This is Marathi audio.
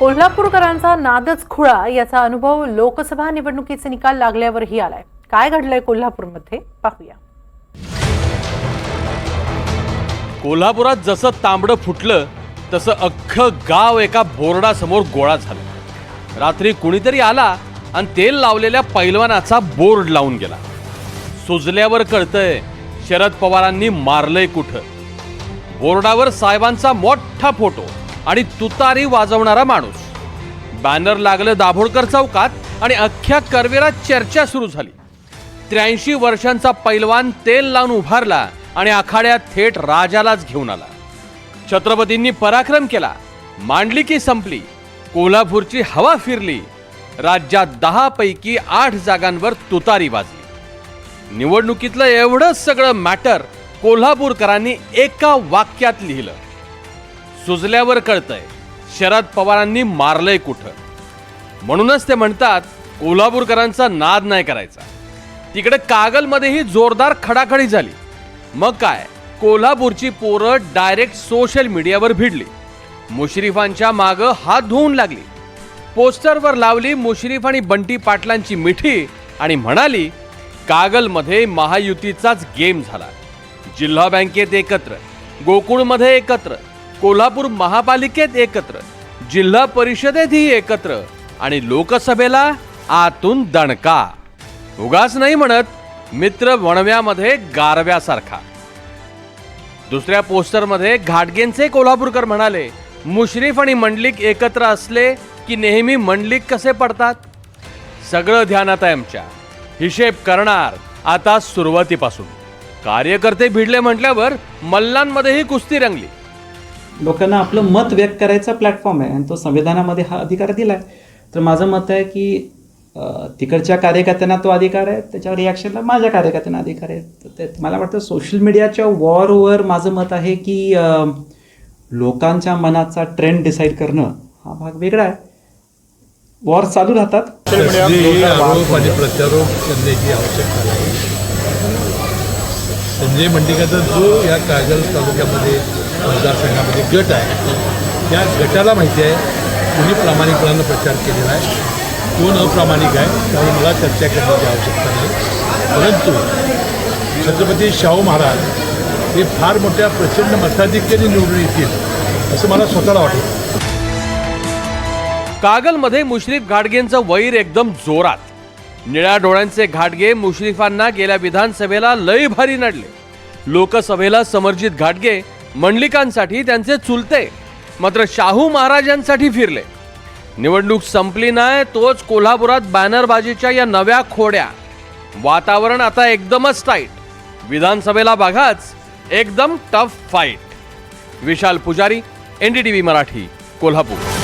कोल्हापूरकरांचा नादच खुळा याचा अनुभव लोकसभा निवडणुकीचे निकाल लागल्यावरही आलाय. काय घडलंय कोल्हापूरमध्ये? पाहूया. कोल्हापुरात जसं तांबडं फुटलं तसं अख्खं गाव एका बोर्डासमोर गोळा झालं. रात्री कुणीतरी आला आणि तेल लावलेल्या पैलवानाचा बोर्ड लावून गेला. सुजल्यावर कळतंय शरद पवारांनी मारलंय कुठं. बोर्डावर साहेबांचा मोठा फोटो. आणि तुतारी वाजवणारा माणूस. बॅनर लागलं दाभोळकर चौकात आणि अख्ख्या करवेरात चर्चा सुरू झाली. त्र्याऐंशी वर्षांचा पैलवान तेल लावून उभारला आणि आखाड्यात थेट राजालाच घेऊन आला. छत्रपतींनी पराक्रम केला. मांडली की संपली. कोल्हापूरची हवा फिरली. राज्यात दहा पैकी आठ जागांवर तुतारी वाजली. निवडणुकीतलं एवढंच सगळं मॅटर कोल्हापूरकरांनी एका वाक्यात लिहिलं. सुजल्यावर कळतंय. शरद पवारांनी मारलंय कुठं? म्हणूनच ते म्हणतात कोल्हापूरकरांचा नाद नाही करायचा. तिकडे कागलमध्येही जोरदार खडाखडी झाली. मग काय? कोल्हापूरची पोरं डायरेक्ट सोशल मीडियावर भिडली. मुश्रीफांच्या मागं हात धुवून लागली. पोस्टरवर लावली मुश्रीफ आणि बंटी पाटलांची मिठी आणि म्हणाली कागलमध्ये महायुतीचाच गेम झाला. जिल्हा बँकेत एकत्र गोकुळमध्ये एकत्र कोल्हापूर महापालिकेत एकत्र जिल्हा परिषदेतही एकत्र आणि लोकसभेला आतून दणका. उगाच नाही म्हणत मित्र वणव्यामध्ये गारव्यासारखा. दुसऱ्या पोस्टरमध्ये घाटगेंचे कोल्हापूरकर म्हणाले मुश्रीफ आणि मंडलिक एकत्र असले की नेहमी मंडलिक कसे पडतात? सगळं ध्यानात आहे आमच्या. हिशेब करणार आता सुरुवातीपासून. कार्यकर्ते भिडले म्हटल्यावर मल्लांमध्येही कुस्ती रंगली. लोकांना आपलं मत व्यक्त करायचा प्लॅटफॉर्म आहे. आणि तो संविधानामध्ये हा अधिकार दिला आहे तर माझं मत आहे की तिकडच्या कार्यकर्त्यांना तो अधिकार आहे त्याच्या रिॲक्शनला माझ्या कार्यकर्त्यांना अधिकार आहे. तर ते मला वाटतं सोशल मीडियाच्या वॉरवर माझं मत आहे की लोकांच्या मनाचा ट्रेंड डिसाईड करणं हा भाग वेगळा आहे. वॉर चालू राहतात. आवश्यकता नाही. संजय मंडिकाचा जो या कागल तालुक्यामध्ये मतदारसंघामध्ये गट आहे त्या गटाला माहिती आहे कोणी प्रामाणिकपणानं प्रचार केलेला आहे कोण अप्रामाणिक आहे त्यावर मला चर्चा करण्याची आवश्यकता नाही. परंतु छत्रपती शाहू महाराज हे फार मोठ्या प्रचंड मताधिक्याने निवडून येतील असं मला स्वतःला वाटतं. कागलमध्ये मुश्रीफ गाडगेंचं वैर एकदम जोरात. निळ्या डोळ्यांचे घाटगे मुश्रीफांना गेल्या विधानसभेला लय भारी नडले. लोकसभेला समर्जित घाटगे मंडलिकांसाठी त्यांचे चुलते मात्र शाहू महाराजांसाठी फिरले. निवडणूक संपली नाही तोच कोल्हापुरात बॅनरबाजीच्या या नव्या खोड्या. वातावरण आता एकदमच टाईट विधानसभेला बघाच एकदम टफ फाईट विशाल पुजारी एनडीटीव्ही मराठी कोल्हापूर.